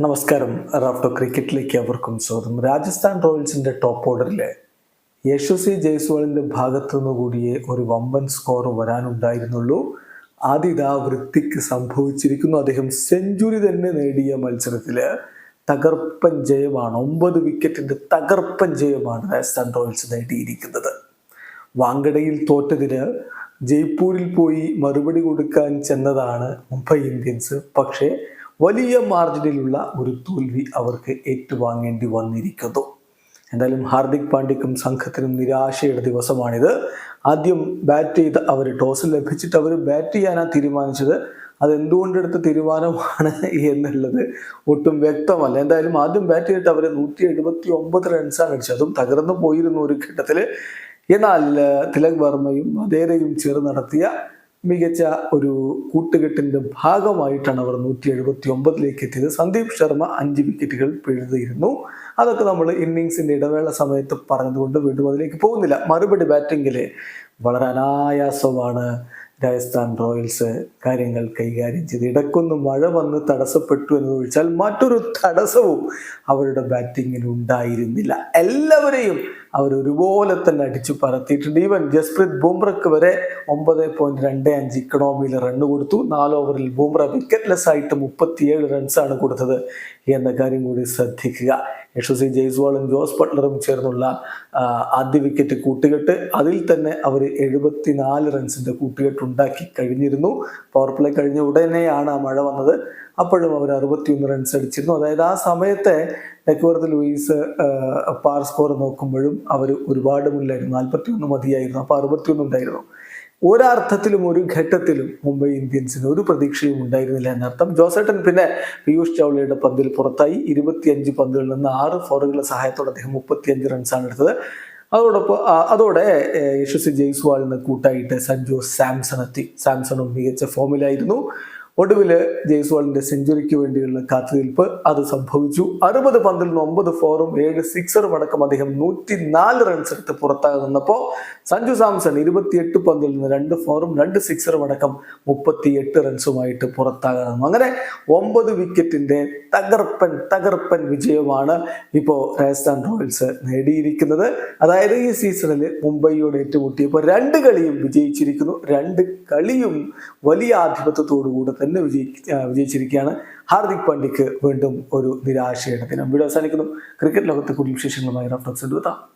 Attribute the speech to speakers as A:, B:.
A: നമസ്കാരം. റാഫ്റ്റോ ക്രിക്കറ്റിലേക്ക് അവർക്കും സ്വാഗതം. രാജസ്ഥാൻ റോയൽസിന്റെ ടോപ്പ് ഓർഡറിൽ യശസ്വി ജയ്സ്വാളിന്റെ ഭാഗത്തു നിന്ന് കൂടിയേ ഒരു വമ്പൻ സ്കോർ വരാനുണ്ടായിരുന്നുള്ളൂ. ആദ്യതാ വൃത്തിക്ക് സംഭവിച്ചിരിക്കുന്നു. അദ്ദേഹം സെഞ്ചുറി തന്നെ നേടിയ മത്സരത്തിൽ തകർപ്പൻ ജയമാണ്. ഒമ്പത് വിക്കറ്റിന്റെ തകർപ്പൻ ജയമാണ് രാജസ്ഥാൻ റോയൽസ് നേടിയിരിക്കുന്നത്. വാങ്കടയിൽ തോറ്റതിന് ജയ്പൂരിൽ പോയി മറുപടി കൊടുക്കാൻ ചെന്നതാണ് മുംബൈ ഇന്ത്യൻസ്. പക്ഷേ വലിയ മാർജിനിലുള്ള ഒരു തോൽവി അവർക്ക് ഏറ്റുവാങ്ങേണ്ടി വന്നിരിക്കുന്നു. എന്തായാലും ഹാർദിക് പാണ്ഡ്യക്കും സംഘത്തിനും നിരാശയുടെ ദിവസമാണിത്. ആദ്യം ബാറ്റ് ചെയ്ത് അവർ ടോസ് ലഭിച്ചിട്ട് അവർ ബാറ്റ് ചെയ്യാനാണ് തീരുമാനിച്ചത്. അതെന്തുകൊണ്ടെടുത്ത തീരുമാനമാണ് എന്നുള്ളത് ഒട്ടും വ്യക്തമല്ല. എന്തായാലും ആദ്യം ബാറ്റ് ചെയ്തിട്ട് അവർ നൂറ്റി എഴുപത്തി ഒമ്പത് റൺസാണ് അടിച്ചത്. അതും തകർന്നു പോയിരുന്നു ഒരു ഘട്ടത്തിൽ എന്നാൽ തിലക് വർമ്മയും വധേരയും ചേർന്ന് നടത്തിയ മികച്ച ഒരു കൂട്ടുകെട്ടിന്റെ ഭാഗമായിട്ടാണ് അവർ നൂറ്റി എഴുപത്തി ഒമ്പതിലേക്ക് എത്തിയത്. സന്ദീപ് ശർമ്മ അഞ്ച് വിക്കറ്റുകൾ പിഴുതിയിരുന്നു. അതൊക്കെ നമ്മൾ ഇന്നിങ്സിന്റെ ഇടവേള സമയത്ത് പറഞ്ഞതുകൊണ്ട് വീണ്ടും അതിലേക്ക് പോകുന്നില്ല. മറുപടി ബാറ്റിങ്ങിൽ വളരെ അനായാസമാണ് രാജസ്ഥാൻ റോയൽസ് കാര്യങ്ങൾ കൈകാര്യം ചെയ്ത്. ഇടക്കൊന്ന് മഴ വന്ന് തടസ്സപ്പെട്ടു എന്ന് ഒഴിച്ചാൽ മറ്റൊരു തടസ്സവും അവരുടെ ബാറ്റിങ്ങിന് ഉണ്ടായിരുന്നില്ല. എല്ലാവരെയും അവർ ഒരുപോലെ തന്നെ അടിച്ചു പറത്തിയിട്ടുണ്ട്. ഈവൻ ജസ്പ്രീത് ബുംറയ്ക്ക് വരെ ഒമ്പത് പോയിന്റ് രണ്ട് അഞ്ച് ഇക്കണോമിയിൽ റണ്ണ് കൊടുത്തു. നാല് ഓവറിൽ ബുംറ വിക്കറ്റ്ലെസ് ആയിട്ട് മുപ്പത്തിയേഴ് റൺസാണ് കൊടുത്തത് എന്ന കാര്യം കൂടി ശ്രദ്ധിക്കുക. യശസ്വി ജയ്സ്വാളും ജോസ് ബട്ട്ലറും ചേർന്നുള്ള ആദ്യ വിക്കറ്റ് കൂട്ടുകെട്ട്. അതിൽ തന്നെ അവർ എഴുപത്തിനാല് റൺസിന്റെ കൂട്ടുകെട്ട് ഉണ്ടാക്കി കഴിഞ്ഞിരുന്നു. പവർ പ്ലേ കഴിഞ്ഞ ഉടനെയാണ് ആ മഴ വന്നത്. അപ്പോഴും അവർ അറുപത്തിയൊന്ന് റൺസ് അടിച്ചിരുന്നു. അതായത് ആ സമയത്തെ ഡെക്വർത്ത് ലൂയിസ് പാർ സ്കോർ നോക്കുമ്പോഴും അവർ ഒരുപാട് മുന്നിലായിരുന്നു. നാൽപ്പത്തി ഒന്ന് മതിയായിരുന്നു. അപ്പോൾ അറുപത്തിയൊന്ന് ഉണ്ടായിരുന്നു. ഒരർത്ഥത്തിലും ഒരു ഘട്ടത്തിലും മുംബൈ ഇന്ത്യൻസിന് ഒരു പ്രതീക്ഷയും ഉണ്ടായിരുന്നില്ല എന്നർത്ഥം. ജോസേട്ടൻ പിന്നെ പീയൂഷ് ചൗളയുടെ പന്തിൽ പുറത്തായി. ഇരുപത്തിയഞ്ച് പന്തുകളിൽ നിന്ന് ആറ് ഫോറുകളുടെ സഹായത്തോടെ അദ്ദേഹം മുപ്പത്തിയഞ്ച് റൺസാണ് എടുത്തത്. അതോടൊപ്പം അതോടെ യശസ്വി ജയ്സ്വാളിന് കൂട്ടായിട്ട് സഞ്ജു സാംസൺ എത്തി. സാംസണും മികച്ച ഫോമിലായിരുന്നു. ഒടുവിൽ ജയ്സ്വാളിന്റെ സെഞ്ചുറിക്ക് വേണ്ടിയുള്ള കാത്തുനിൽപ്പ് അത് സംഭവിച്ചു. അറുപത് പന്തിൽ നിന്ന് ഒമ്പത് ഫോറും ഏഴ് സിക്സറും അടക്കം അദ്ദേഹം നൂറ്റി നാല് റൺസ് എടുത്ത് പുറത്താകെ നിന്നപ്പോൾ സഞ്ജു സാംസൺ ഇരുപത്തിയെട്ട് പന്തിൽ നിന്ന് രണ്ട് ഫോറും രണ്ട് സിക്സറും അടക്കം മുപ്പത്തിയെട്ട് റൺസുമായിട്ട് പുറത്താകെ നിന്നു. അങ്ങനെ ഒമ്പത് വിക്കറ്റിന്റെ തകർപ്പൻ തകർപ്പൻ വിജയമാണ് ഇപ്പോൾ രാജസ്ഥാൻ റോയൽസ് നേടിയിരിക്കുന്നത്. അതായത് ഈ സീസണിൽ മുംബൈയോട് ഏറ്റുമുട്ടിയപ്പോൾ രണ്ട് കളിയും വിജയിച്ചിരിക്കുന്നു. രണ്ട് കളിയും വലിയ ആധിപത്യത്തോടു കൂടെ തന്നെ വിജയി വിജയിച്ചിരിക്കുകയാണ്. ഹാർദിക് പാണ്ഡ്യക്ക് വീണ്ടും ഒരു നിരാശയുടെ ദിനം. വീഡിയോ അവസാനിക്കുന്നു. ക്രിക്കറ്റ് ലോകത്തെ കൂടുതൽ വിശേഷങ്ങളുമായി റഫ്ലക്സ് എടുത്താം